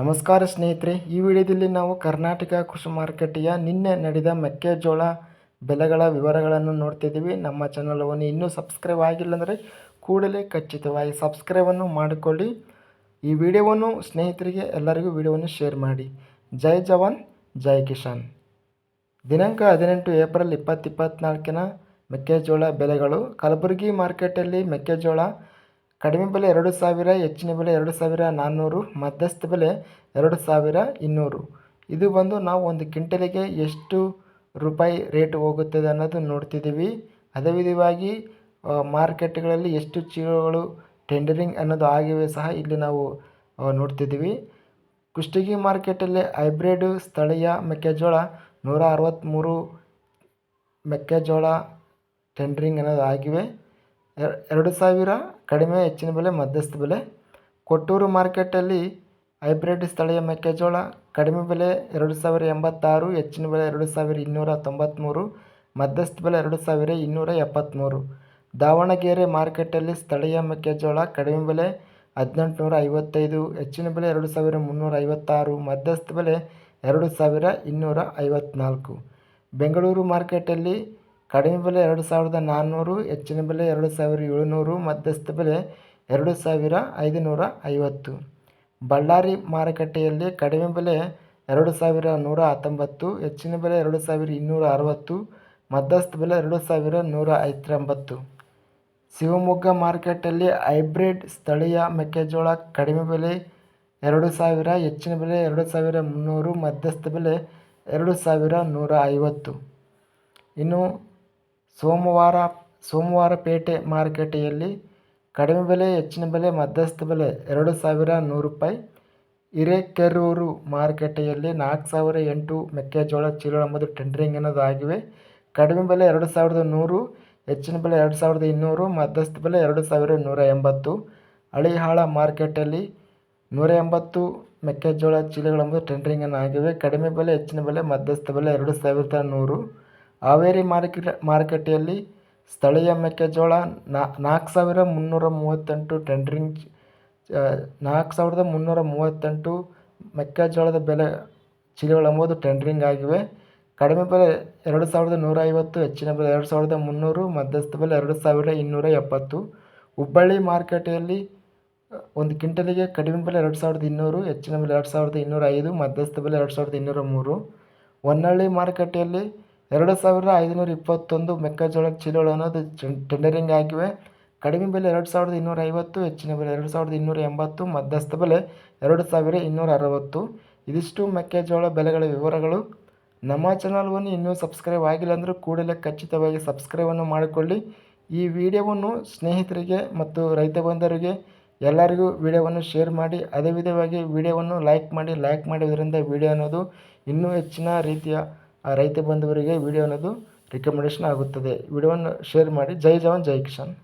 ನಮಸ್ಕಾರ ಸ್ನೇಹಿತರೆ, ಈ ವಿಡಿಯೋದಲ್ಲಿ ನಾವು ಕರ್ನಾಟಕ ಕೃಷಿ ಮಾರುಕಟ್ಟೆಯ ನಿನ್ನೆ ನಡೆದ ಮೆಕ್ಕೆಜೋಳ ಬೆಲೆಗಳ ವಿವರಗಳನ್ನು ನೋಡ್ತಿದ್ದೀವಿ ನಮ್ಮ ಚಾನಲವನ್ನು ಇನ್ನೂ ಸಬ್ಸ್ಕ್ರೈಬ್ ಆಗಿಲ್ಲ ಅಂದರೆ ಕೂಡಲೇ ಖಚಿತವಾಗಿ ಸಬ್ಸ್ಕ್ರೈಬನ್ನು ಮಾಡಿಕೊಳ್ಳಿ. ಈ ವಿಡಿಯೋವನ್ನು ಸ್ನೇಹಿತರಿಗೆ ಎಲ್ಲರಿಗೂ ವಿಡಿಯೋವನ್ನು ಶೇರ್ ಮಾಡಿ. ಜೈ ಜವಾನ್, ಜೈ ಕಿಸಾನ್. ದಿನಾಂಕ ಹದಿನೆಂಟು ಏಪ್ರಿಲ್ ಇಪ್ಪತ್ತು ಇಪ್ಪತ್ತ್ನಾಲ್ಕಿನ ಮೆಕ್ಕೆಜೋಳ ಬೆಲೆಗಳು. ಕಲಬುರಗಿ ಮಾರ್ಕೆಟಲ್ಲಿ ಮೆಕ್ಕೆಜೋಳ ಕಡಿಮೆ ಬೆಲೆ ಎರಡು ಸಾವಿರ, ಹೆಚ್ಚಿನ ಬೆಲೆ ಎರಡು ಸಾವಿರ ನಾನ್ನೂರು, ಮಧ್ಯಸ್ಥ ಬೆಲೆ ಎರಡು ಸಾವಿರ ಇನ್ನೂರು. ಇದು ಬಂದು ನಾವು ಒಂದು ಕ್ವಿಂಟಲಿಗೆ ಎಷ್ಟು ರೂಪಾಯಿ ರೇಟ್ ಹೋಗುತ್ತದೆ ಅನ್ನೋದು ನೋಡ್ತಿದ್ದೀವಿ. ಅದೇ ವಿಧವಾಗಿ ಮಾರ್ಕೆಟ್ಗಳಲ್ಲಿ ಎಷ್ಟು ಚೀಲಗಳು ಟೆಂಡರಿಂಗ್ ಅನ್ನೋದು ಆಗಿವೆ ಸಹ ಇಲ್ಲಿ ನಾವು ನೋಡ್ತಿದ್ದೀವಿ. ಕುಷ್ಟಗಿ ಮಾರ್ಕೆಟಲ್ಲಿ ಹೈಬ್ರಿಡ್ ಸ್ಥಳೀಯ ಮೆಕ್ಕೆಜೋಳ ನೂರ ಅರವತ್ತ್ಮೂರು ಮೆಕ್ಕೆಜೋಳ ಟೆಂಡರಿಂಗ್ ಅನ್ನೋದು ಆಗಿವೆ. ಎರ್- ಎರಡು ಸಾವಿರ ಕಡಿಮೆ ಹೆಚ್ಚಿನ ಬೆಲೆ, ಮಧ್ಯಸ್ಥ ಬೆಲೆ. ಕೊಟ್ಟೂರು ಮಾರ್ಕೆಟಲ್ಲಿ ಹೈಬ್ರಿಡ್ ಸ್ಥಳೀಯ ಮೆಕ್ಕೆಜೋಳ ಕಡಿಮೆ ಬೆಲೆ ಎರಡು ಸಾವಿರ ಎಂಬತ್ತಾರು, ಹೆಚ್ಚಿನ ಬೆಲೆ ಎರಡು ಸಾವಿರ ಇನ್ನೂರ ತೊಂಬತ್ತ್ಮೂರು ಮಧ್ಯಸ್ಥ ಬೆಲೆ ಎರಡು ಸಾವಿರ ಇನ್ನೂರ ಎಪ್ಪತ್ತ್ಮೂರು ದಾವಣಗೆರೆ ಮಾರ್ಕೆಟಲ್ಲಿ ಸ್ಥಳೀಯ ಮೆಕ್ಕೆಜೋಳ ಕಡಿಮೆ ಬೆಲೆ ಹದಿನೆಂಟುನೂರ ಐವತ್ತೈದು, ಹೆಚ್ಚಿನ ಬೆಲೆ ಎರಡು ಸಾವಿರ ಮುನ್ನೂರ ಐವತ್ತಾರು ಮಧ್ಯಸ್ಥ ಬೆಲೆ ಎರಡು ಸಾವಿರ ಇನ್ನೂರ ಐವತ್ತ್ನಾಲ್ಕು ಬೆಂಗಳೂರು ಮಾರ್ಕೆಟಲ್ಲಿ ಕಡಿಮೆ ಬೆಲೆ ಎರಡು ಸಾವಿರದ ನಾನ್ನೂರು, ಹೆಚ್ಚಿನ ಬೆಲೆ ಎರಡು ಸಾವಿರ ಏಳುನೂರು, ಮಧ್ಯಸ್ಥ ಬೆಲೆ ಎರಡು ಸಾವಿರ ಐದುನೂರ ಐವತ್ತು. ಬಳ್ಳಾರಿ ಮಾರುಕಟ್ಟೆಯಲ್ಲಿ ಕಡಿಮೆ ಬೆಲೆ ಎರಡು ಸಾವಿರ ನೂರ ಹತ್ತೊಂಬತ್ತು, ಹೆಚ್ಚಿನ ಬೆಲೆ ಎರಡು ಸಾವಿರ ಇನ್ನೂರ ಅರವತ್ತು, ಮಧ್ಯಸ್ಥ ಬೆಲೆ ಎರಡು ಸಾವಿರ ನೂರ ಐವತ್ತೊಂಬತ್ತು. ಶಿವಮೊಗ್ಗ ಮಾರುಕಟ್ಟೆಯಲ್ಲಿ ಹೈಬ್ರಿಡ್ ಸ್ಥಳೀಯ ಮೆಕ್ಕೆಜೋಳ ಕಡಿಮೆ ಬೆಲೆ ಎರಡು ಸಾವಿರ, ಹೆಚ್ಚಿನ ಬೆಲೆ ಎರಡು ಸಾವಿರ ಮುನ್ನೂರು, ಮಧ್ಯಸ್ಥ ಬೆಲೆ ಎರಡು ಸಾವಿರ ನೂರ ಐವತ್ತು. ಇನ್ನು ಸೋಮವಾರ ಸೋಮವಾರಪೇಟೆ ಮಾರುಕಟ್ಟೆಯಲ್ಲಿ ಕಡಿಮೆ ಬೆಲೆ, ಹೆಚ್ಚಿನ ಬೆಲೆ, ಮಧ್ಯಸ್ಥ ಬೆಲೆ ಎರಡು ಸಾವಿರ ನೂರು ರೂಪಾಯಿ. ಹಿರೇಕೆರೂರು ಮಾರುಕಟ್ಟೆಯಲ್ಲಿ ನಾಲ್ಕು ಸಾವಿರ ಎಂಟು ಮೆಕ್ಕೆಜೋಳ ಚೀಲ ಎಂಬುದು ಟೆಂಡರಿಂಗ್ ಅನ್ನೋದು ಆಗಿವೆ ಕಡಿಮೆ ಬೆಲೆ ಎರಡು ಸಾವಿರದ ನೂರು, ಹೆಚ್ಚಿನ ಬೆಲೆ ಎರಡು ಸಾವಿರದ ಇನ್ನೂರು, ಮಧ್ಯಸ್ಥ ಬೆಲೆ ಎರಡು ಸಾವಿರ ನೂರ ಎಂಬತ್ತು. ಹಳಿಹಾಳ ಮಾರ್ಕೆಟಲ್ಲಿ ನೂರ ಎಂಬತ್ತು ಮೆಕ್ಕೆಜೋಳ ಚೀಲಗಳೆಂಬುದು ಟೆಂಡರಿಂಗನ್ನು ಆಗಿವೆ ಕಡಿಮೆ ಬೆಲೆ, ಹೆಚ್ಚಿನ ಬೆಲೆ, ಮಧ್ಯಸ್ಥ ಬೆಲೆ ಎರಡು ಸಾವಿರದ ನೂರು. ಹಾವೇರಿ ಮಾರ್ಕೆಟ್, ಮಾರುಕಟ್ಟೆಯಲ್ಲಿ ಸ್ಥಳೀಯ ಮೆಕ್ಕೆಜೋಳ ನಾಲ್ಕು ಸಾವಿರ ಮುನ್ನೂರ ಮೂವತ್ತೆಂಟು ಟೆಂಡ್ರಿಂಗ್ ನಾಲ್ಕು ಸಾವಿರದ ಮುನ್ನೂರ ಮೂವತ್ತೆಂಟು ಮೆಕ್ಕೆಜೋಳದ ಬೆಲೆ ಚೀಲಗಳೆಂಬುದು ಟೆಂಡ್ರಿಂಗ್ ಆಗಿವೆ. ಕಡಿಮೆ ಬೆಲೆ ಎರಡು ಸಾವಿರದ ನೂರ ಐವತ್ತು, ಹೆಚ್ಚಿನ ಬೆಲೆ ಎರಡು ಸಾವಿರದ ಮುನ್ನೂರು, ಮಧ್ಯಸ್ಥ ಬೆಲೆ ಎರಡು ಸಾವಿರದ ಇನ್ನೂರ ಎಪ್ಪತ್ತು. ಹುಬ್ಬಳ್ಳಿ ಮಾರುಕಟ್ಟೆಯಲ್ಲಿ ಒಂದು ಕ್ವಿಂಟಲಿಗೆ ಕಡಿಮೆ ಬೆಲೆ ಎರಡು ಸಾವಿರದ ಇನ್ನೂರು, ಹೆಚ್ಚಿನ ಬೆಲೆ ಎರಡು ಸಾವಿರದ ಇನ್ನೂರ ಐದು, ಮಧ್ಯಸ್ಥ ಬೆಲೆ ಎರಡು ಸಾವಿರದ ಇನ್ನೂರ ಮೂರು. ಹೊನ್ನಳ್ಳಿ ಮಾರುಕಟ್ಟೆಯಲ್ಲಿ ಎರಡು ಸಾವಿರದ ಐದುನೂರ ಇಪ್ಪತ್ತೊಂದು ಮೆಕ್ಕೆಜೋಳ ಚೀಲಗಳು ಅನ್ನೋದು ಟೆಂಡರಿಂಗ್ ಆಗಿವೆ ಕಡಿಮೆ ಬೆಲೆ ಎರಡು ಸಾವಿರದ ಇನ್ನೂರ ಐವತ್ತು ಹೆಚ್ಚಿನ ಬೆಲೆ ಎರಡು ಸಾವಿರದ ಇನ್ನೂರ ಎಂಬತ್ತು ಮಧ್ಯಸ್ಥ ಬೆಲೆ ಎರಡು ಸಾವಿರ ಇನ್ನೂರ ಅರವತ್ತು ಇದಿಷ್ಟು ಮೆಕ್ಕೆಜೋಳ ಬೆಲೆಗಳ ವಿವರಗಳು. ನಮ್ಮ ಚಾನಲ್ವನ್ನು ಇನ್ನೂ ಸಬ್ಸ್ಕ್ರೈಬ್ ಆಗಿಲ್ಲ ಅಂದರೂ ಕೂಡಲೇ ಖಚಿತವಾಗಿ ಸಬ್ಸ್ಕ್ರೈಬನ್ನು ಮಾಡಿಕೊಳ್ಳಿ. ಈ ವಿಡಿಯೋವನ್ನು ಸ್ನೇಹಿತರಿಗೆ ಮತ್ತು ರೈತ ಬಂಧರಿಗೆ ಎಲ್ಲರಿಗೂ ವಿಡಿಯೋವನ್ನು ಶೇರ್ ಮಾಡಿ. ಅದೇ ವಿಧವಾಗಿ ವಿಡಿಯೋವನ್ನು ಲೈಕ್ ಮಾಡಿ, ಲೈಕ್ ಮಾಡೋದರಿಂದ ವಿಡಿಯೋ ಅನ್ನೋದು ಇನ್ನೂ ಹೆಚ್ಚಿನ ರೀತಿಯ ಆ, ರೈತ ಬಂಧುವರಿಗೆ ವಿಡಿಯೋ ಅನ್ನೋದು ರೆಕಮೆಂಡೇಷನ್ ಆಗುತ್ತದೆ. ವಿಡಿಯೋವನ್ನು ಶೇರ್ ಮಾಡಿ. ಜೈ ಜವಾನ್ ಜೈ ಕಿಸಾನ್.